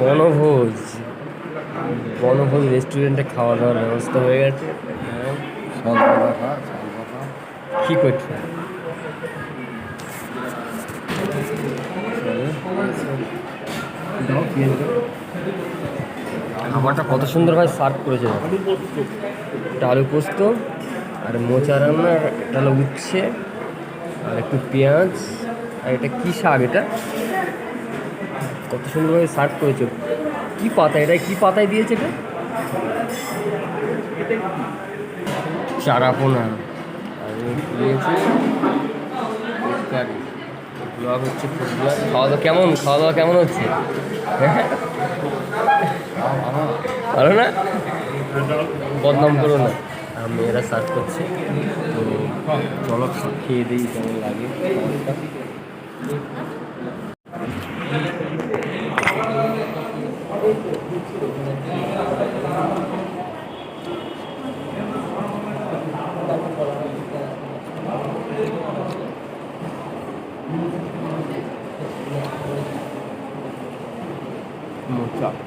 বনভোজ। বনভোজ রেস্টুরেন্টে খাওয়া দাওয়ার ব্যবস্থা হয়ে গেছে। কি করছ? খাবারটা কত সুন্দরভাবে সার্ভ করেছে আলু পোস্ত, আর মোচা রান্না একটা উচ্ছে, আর একটু পেঁয়াজ, আর এটা কী শাক এটা? কত সুন্দরভাবে সার্ভ করেছে? কী পাতা? এটা কী পাতায় দিয়েছে এটা? চারাপোনা আর ব্লগ হচ্ছে খাওয়া দাওয়া কেমন? খাওয়া দাওয়া কেমন হচ্ছে? ভালো না? বদনাম করো না। আর মেয়েরা সার্ভ করছে। তো চলো খেয়ে দিই কেমন লাগে। もうさ。